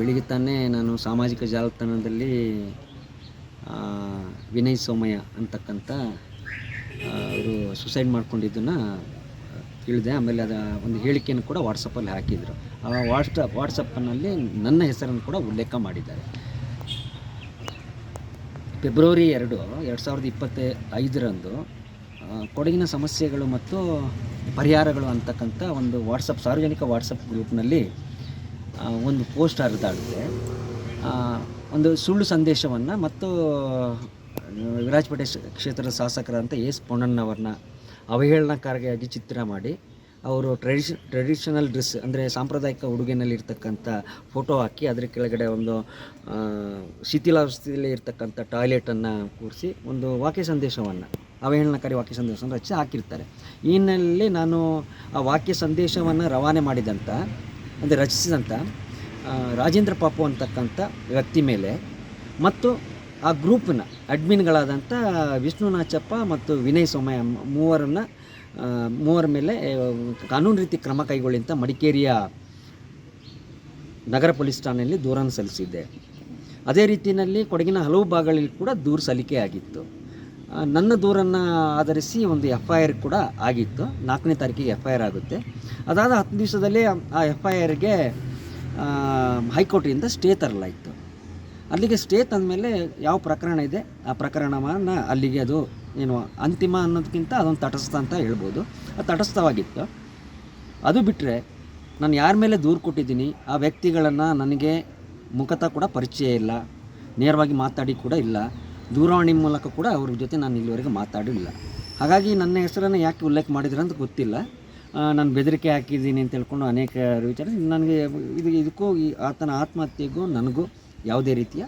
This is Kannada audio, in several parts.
ಬೆಳಿಗ್ಗೆ ತಾನೇ ನಾನು ಸಾಮಾಜಿಕ ಜಾಲತಾಣದಲ್ಲಿ ವಿನಯ್ ಸೋಮಯ್ಯ ಅಂತಕ್ಕಂಥ ಅವರು ಸುಸೈಡ್ ಮಾಡ್ಕೊಂಡಿದ್ದನ್ನು ತಿಳಿದೆ. ಆಮೇಲೆ ಅದರ ಒಂದು ಹೇಳಿಕೆಯನ್ನು ಕೂಡ ವಾಟ್ಸಪ್ಪಲ್ಲಿ ಹಾಕಿದರು. ಆ ವಾಟ್ಸಪ್ ವಾಟ್ಸಪ್ಪಿನಲ್ಲಿ ನನ್ನ ಹೆಸರನ್ನು ಕೂಡ ಉಲ್ಲೇಖ ಮಾಡಿದ್ದಾರೆ. ಫೆಬ್ರವರಿ ಎರಡು ಎರಡು ಸಾವಿರದ ಇಪ್ಪತ್ತ ಐದರಂದು ಕೊಡಗಿನ ಸಮಸ್ಯೆಗಳು ಮತ್ತು ಪರಿಹಾರಗಳು ಅಂತಕ್ಕಂಥ ಒಂದು ವಾಟ್ಸಪ್ ಸಾರ್ವಜನಿಕ ವಾಟ್ಸಪ್ ಗ್ರೂಪ್ನಲ್ಲಿ ಒಂದು ಪೋಸ್ಟ್ ಹರಿದಾಡಿದೆ ಒಂದು ಸುಳ್ಳು ಸಂದೇಶವನ್ನು ಮತ್ತು ವಿರಾಜಪೇಟೆ ಕ್ಷೇತ್ರದ ಶಾಸಕರಂತ ಎಸ್ ಪೊನ್ನಣ್ಣವ್ರನ್ನ ಅವಹೇಳನಕಾರಿಯಾಗಿ ಚಿತ್ರ ಮಾಡಿ, ಅವರು ಟ್ರೆಡಿಷ್ ಟ್ರೆಡಿಷನಲ್ ಡ್ರೆಸ್ ಅಂದರೆ ಸಾಂಪ್ರದಾಯಿಕ ಉಡುಗೆನಲ್ಲಿ ಇರ್ತಕ್ಕಂಥ ಫೋಟೋ ಹಾಕಿ, ಅದರ ಕೆಳಗಡೆ ಒಂದು ಶಿಥಿಲಾವಸ್ಥೆಯಲ್ಲಿ ಇರ್ತಕ್ಕಂಥ ಟಾಯ್ಲೆಟನ್ನು ಕೂರಿಸಿ ಒಂದು ವಾಕ್ಯ ಸಂದೇಶವನ್ನು, ಅವಹೇಳನಕಾರಿ ವಾಕ್ಯ ಸಂದೇಶವನ್ನು ರಚಿಸಿ ಹಾಕಿರ್ತಾರೆ. ಈ ನಾನು ಆ ವಾಕ್ಯ ಸಂದೇಶವನ್ನು ರವಾನೆ ಮಾಡಿದಂಥ ಅಂದರೆ ರಚಿಸಿದಂಥ ರಾಜೇಂದ್ರ ಪಾಪು ಅಂತಕ್ಕಂಥ ವ್ಯಕ್ತಿ ಮೇಲೆ ಮತ್ತು ಆ ಗ್ರೂಪಿನ ಅಡ್ಮಿನ್ಗಳಾದಂಥ ವಿಷ್ಣುನಾಚಪ್ಪ ಮತ್ತು ವಿನಯ್ ಸೋಮಯ್ಯ ಮೂವರನ್ನ ಮೂವರ ಮೇಲೆ ಕಾನೂನು ರೀತಿ ಕ್ರಮ ಕೈಗೊಳ್ಳಿ ಅಂತ ಮಡಿಕೇರಿಯ ನಗರ ಪೊಲೀಸ್ ಠಾಣೆಯಲ್ಲಿ ದೂರನ್ನು ಸಲ್ಲಿಸಿದ್ದೆ. ಅದೇ ರೀತಿಯಲ್ಲಿ ಕೊಡಗಿನ ಹಲವು ಭಾಗಗಳಲ್ಲಿ ಕೂಡ ದೂರು ಸಲ್ಲಿಕೆ ಆಗಿತ್ತು ಆ, ನನ್ನ ದೂರನ್ನು ಆಧರಿಸಿ ಒಂದು ಎಫ್ ಐ ಆರ್ ಕೂಡ ಆಗಿತ್ತು. ನಾಲ್ಕನೇ ತಾರೀಕಿಗೆ ಎಫ್ ಐ ಆರ್ ಆಗುತ್ತೆ. ಅದಾದ ಹತ್ತು ದಿವಸದಲ್ಲಿ ಆ ಎಫ್ ಐ ಆರ್ಗೆ ಹೈಕೋರ್ಟಿಂದ ಸ್ಟೇ ತರಲಾಯಿತು. ಅಲ್ಲಿಗೆ ಸ್ಟೇ ತಂದ ಮೇಲೆ ಯಾವ ಪ್ರಕರಣ ಇದೆ? ಆ ಪ್ರಕರಣವನ್ನು ಅಲ್ಲಿಗೆ ಅದು ಏನು ಅಂತಿಮ ಅನ್ನೋದಕ್ಕಿಂತ ಅದೊಂದು ತಟಸ್ಥ ಅಂತ ಹೇಳ್ಬೋದು. ಅದು ತಟಸ್ಥವಾಗಿತ್ತು. ಅದು ಬಿಟ್ಟರೆ ನಾನು ಯಾರ ಮೇಲೆ ದೂರು ಕೊಟ್ಟಿದ್ದೀನಿ? ಆ ವ್ಯಕ್ತಿಗಳನ್ನು ನನಗೆ ಮುಖತ ಕೂಡ ಪರಿಚಯ ಇಲ್ಲ. ನೇರವಾಗಿ ಮಾತಾಡಿ ಕೂಡ ಇಲ್ಲ. ದೂರವಾಣಿ ಮೂಲಕ ಕೂಡ ಅವ್ರ ಜೊತೆ ನಾನು ಇಲ್ಲಿವರೆಗೆ ಮಾತಾಡಿಲ್ಲ. ಹಾಗಾಗಿ ನನ್ನ ಹೆಸರನ್ನು ಯಾಕೆ ಉಲ್ಲೇಖ ಮಾಡಿದ್ರು ಅಂತ ಗೊತ್ತಿಲ್ಲ. ನಾನು ಬೆದರಿಕೆ ಹಾಕಿದ್ದೀನಿ ಅಂತ ಹೇಳ್ಕೊಂಡು ಅನೇಕ ವಿಚಾರ ನನಗೆ ಇದು ಇದಕ್ಕೂ ಈ ಆತನ ಆತ್ಮಹತ್ಯೆಗೂ ನನಗೂ ಯಾವುದೇ ರೀತಿಯ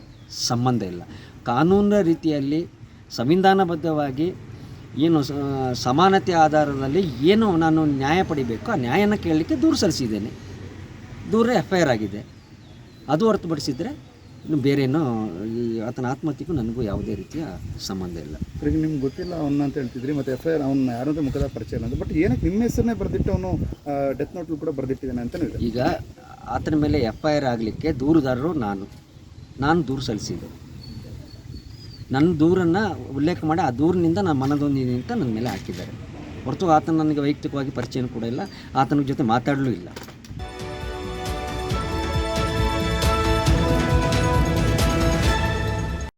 ಸಂಬಂಧ ಇಲ್ಲ. ಕಾನೂನಿನ ರೀತಿಯಲ್ಲಿ ಸಂವಿಧಾನಬದ್ಧವಾಗಿ ಏನು ಸಮಾನತೆ ಆಧಾರದಲ್ಲಿ ಏನು ನಾನು ನ್ಯಾಯ ಪಡಿಬೇಕು ಆ ನ್ಯಾಯನ ಕೇಳಲಿಕ್ಕೆ ದೂರು ಸಲ್ಲಿಸಿದ್ದೇನೆ. ದೂರ ಎಫ್ ಐ ಆರ್ ಆಗಿದೆ. ಅದು ಹೊರತುಪಡಿಸಿದರೆ ಇನ್ನು ಬೇರೇನೋ ಈ ಆತನ ಆತ್ಮಹತ್ಯೆಗೂ ನನಗೂ ಯಾವುದೇ ರೀತಿಯ ಸಂಬಂಧ ಇಲ್ಲ. ಈಗ ನಿಮ್ಗೆ ಗೊತ್ತಿಲ್ಲ ಅವನ್ನ ಅಂತ ಹೇಳ್ತಿದ್ರಿ ಮತ್ತೆ ಎಫ್ ಐ ಆರ್ ಅವ್ನ ಯಾರು ಅಂತ ಮುಖದ ಪರಿಚಯ ಇಲ್ಲ ಅಂತ. ಬಟ್ ಏನಕ್ಕೆ ನಿಮ್ಮ ಹೆಸರನ್ನೇ ಬರೆದಿಟ್ಟು ಅವನು ಡೆತ್ ನೋಟ್ಲು ಕೂಡ ಬರೆದಿಟ್ಟಿದ್ದಾನೆ ಅಂತ ಇದೆ ಈಗ ಆತನ ಮೇಲೆ ಎಫ್ ಐ ಆರ್ ಆಗಲಿಕ್ಕೆ ದೂರುದಾರರು ನಾನು. ನಾನು ದೂರು ಸಲ್ಲಿಸಿದ್ದು. ನನ್ನ ದೂರನ್ನು ಉಲ್ಲೇಖ ಮಾಡಿ ಆ ದೂರಿನಿಂದ ನಾನು ಮನದೊಂದಿದ್ದೀನಿ ಅಂತ ನನ್ನ ಮೇಲೆ ಹಾಕಿದ್ದಾರೆ. ಹೊರತು ಆತನ ನನಗೆ ವೈಯಕ್ತಿಕವಾಗಿ ಪರಿಚಯನೂ ಕೂಡ ಇಲ್ಲ ಆತನ ಜೊತೆ ಮಾತಾಡಲೂ ಇಲ್ಲ.